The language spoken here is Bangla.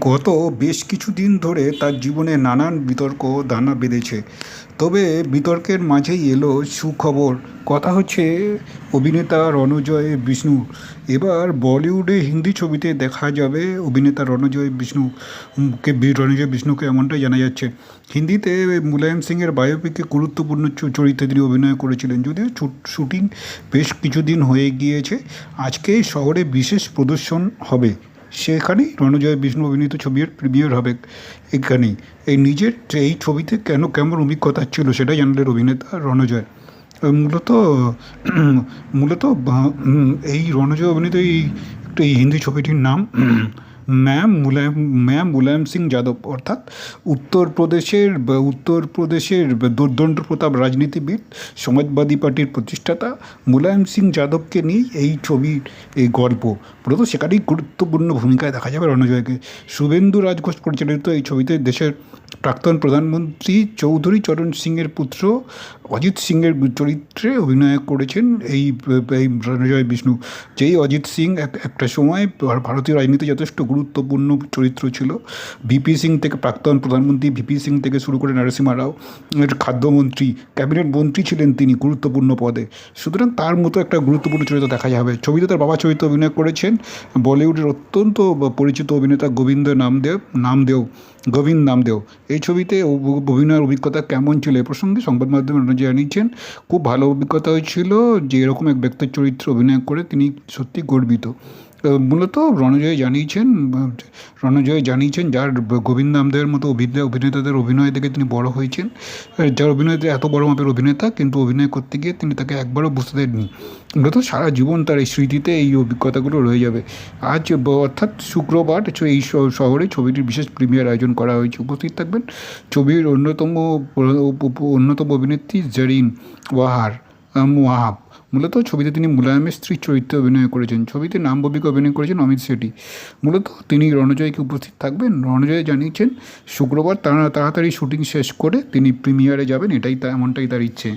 গত বেশ কিছুদিন ধরে তার জীবনে নানান বিতর্ক দানা বেঁধেছে। তবে বিতর্কের মাঝেই এলো সুখবর। কথা হচ্ছে অভিনেতা রণজয় বিষ্ণু। এবার বলিউডে হিন্দি ছবিতে দেখা যাবে অভিনেতা রণজয় বিষ্ণু। উম, কে বি- রণজয় বিষ্ণুকে এমনটাই জানা যাচ্ছে। হিন্দিতে মুলায়ম সিংয়ের বায়োপিকে গুরুত্বপূর্ণ চরিত্রে তিনি অভিনয় করেছিলেন। যদিও শুটিং বেশ কিছুদিন হয়ে গিয়েছে আজকে শহরে বিশেষ প্রদর্শন হবে। সেখানেই রণজয় বিষ্ণু অভিনীত ছবির প্রিমিয়ার হবে এখানেই। এই নিজের এই ছবিতে কেন কেমন অভিজ্ঞতা ছিল সেটা জানলেন অভিনেতা রণজয়। মূলত মূলত এই রণজয় অভিনীত এই হিন্দি ছবিটির নাম ম্যাম মুলায়ম ম্যাম মুলায়ম সিং যাদব অর্থাৎ উত্তরপ্রদেশের উত্তরপ্রদেশের দুর্দণ্ড প্রতাপ রাজনীতিবিদ, সমাজবাদী পার্টির প্রতিষ্ঠাতা মুলায়ম সিং যাদবকে নিয়ে এই ছবির এই গল্প। মূলত সেখানেই গুরুত্বপূর্ণ ভূমিকায় দেখা যাবে রণজয়কে। শুভেন্দু রাজঘোষ পরিচালিত এই ছবিতে দেশের প্রাক্তন প্রধানমন্ত্রী চৌধুরী চরণ সিংয়ের পুত্র অজিত সিংয়ের চরিত্রে অভিনয় করেছেন এই রণজয় বিষ্ণু। যেই অজিত সিং এক, একটা সময় ভারতীয় রাজনীতি যথেষ্ট গুরুত্বপূর্ণ চরিত্র ছিল। ভিপি সিং থেকে প্রাক্তন প্রধানমন্ত্রী, ভিপি সিং থেকে শুরু করে নরসিমা রাও খাদ্যমন্ত্রী, ক্যাবিনেট মন্ত্রী ছিলেন তিনি গুরুত্বপূর্ণ পদে। সুতরাং তার মতো একটা গুরুত্বপূর্ণ চরিত্র দেখা যাবে। ছবিতে তার বাবা চরিত্রে অভিনয় করেছেন বলিউডের অত্যন্ত পরিচিত অভিনেতা গোবিন্দ নামদেব নামদেও, গোবিন্দ নামদেও। এই ছবিতে অভিনয়ের অভিজ্ঞতা কেমন ছিল এ প্রসঙ্গে সংবাদ মাধ্যমে জানিয়েছেন খুব ভালো অভিজ্ঞতা হয়েছিল যে এরকম এক ব্যক্তির চরিত্রে অভিনয় করে তিনি সত্যি গর্বিত। মূলত রণজয় জানিয়েছেন রণজয় জানিয়েছেন যার গোবিন্দ নামদেবের মতো অভিনেতা অভিনেতাদের অভিনয় দেখে তিনি বড় হয়েছেন। যার অভিনয়তে এত বড় মাপের অভিনেতা, কিন্তু অভিনয় করতে গিয়ে তিনি তাকে একবারও বুঝতে দেননি। মূলত সারা জীবন তার এই স্মৃতিতে এই অভিজ্ঞতাগুলো রয়ে যাবে। আজ অর্থাৎ শুক্রবার এই শহরে ছবিটির বিশেষ প্রিমিয়ার আয়োজন করা হয়েছে। উপস্থিত থাকবেন ছবির অন্যতম অন্যতম অভিনেত্রী জারিন ওয়াহার। আম, ওয়াহাব মূলত ছবিতে তিনি মুলায়মের স্ত্রী চরিত্রে অভিনয় করেছেন। ছবিতে নাম ববিকে অভিনয় করেছেন অমিত শেঠি। মূলত তিনি রণজয়কে উপস্থিত থাকবেন। রণজয় জানিয়েছেন শুক্রবার তারা তাড়াতাড়ি শুটিং শেষ করে তিনি প্রিমিয়ারে যাবেন। এটাই তা এমনটাই তার ইচ্ছে।